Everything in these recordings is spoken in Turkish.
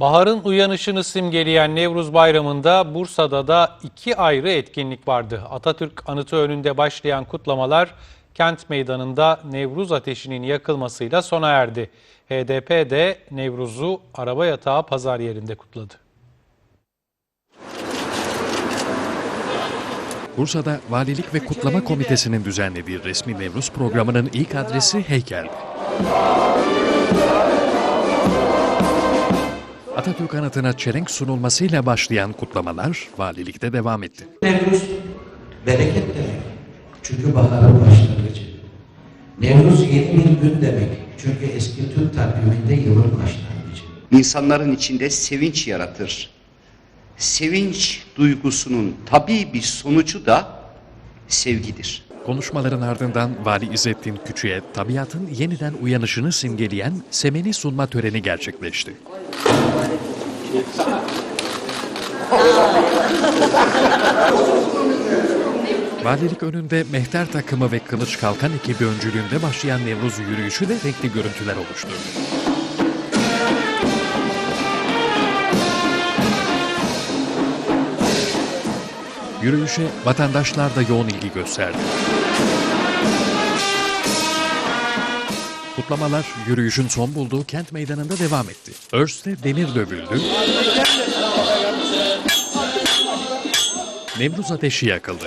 Baharın uyanışını simgeleyen Nevruz Bayramı'nda Bursa'da da iki ayrı etkinlik vardı. Atatürk anıtı önünde başlayan kutlamalar kent meydanında Nevruz ateşinin yakılmasıyla sona erdi. HDP de Nevruz'u araba yatağı pazar yerinde kutladı. Bursa'da Valilik ve Kutlama Komitesi'nin düzenlediği resmi Nevruz programının ilk adresi heykeldi. Atatürk anıtına çelenk sunulmasıyla başlayan kutlamalar valilikte devam etti. Nevruz bereket demek. Çünkü baharın başlangıcı. Nevruz yeni bir gün demek. Çünkü eski Türk takviminde yılın başlangıcı. insanların içinde sevinç yaratır. Sevinç duygusunun tabii bir sonucu da sevgidir. Konuşmaların ardından Vali İzzettin Küçük'e tabiatın yeniden uyanışını simgeleyen semeni sunma töreni gerçekleşti. Valilik önünde mehter takımı ve kılıç kalkan ekibi öncülüğünde başlayan Nevruz yürüyüşü de renkli görüntüler oluşturdu. Yürüyüşe vatandaşlar da yoğun ilgi gösterdi. Kutlamalar yürüyüşün son bulduğu kent meydanında devam etti. Örste demir dövüldü. Nevruz ateşi yakıldı.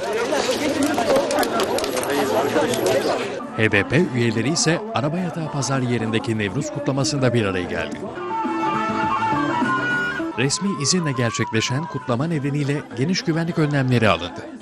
HDP üyeleri ise araba yatağı pazar yerindeki Nevruz kutlamasında bir araya geldi. Resmi izinle gerçekleşen kutlama nedeniyle geniş güvenlik önlemleri alındı.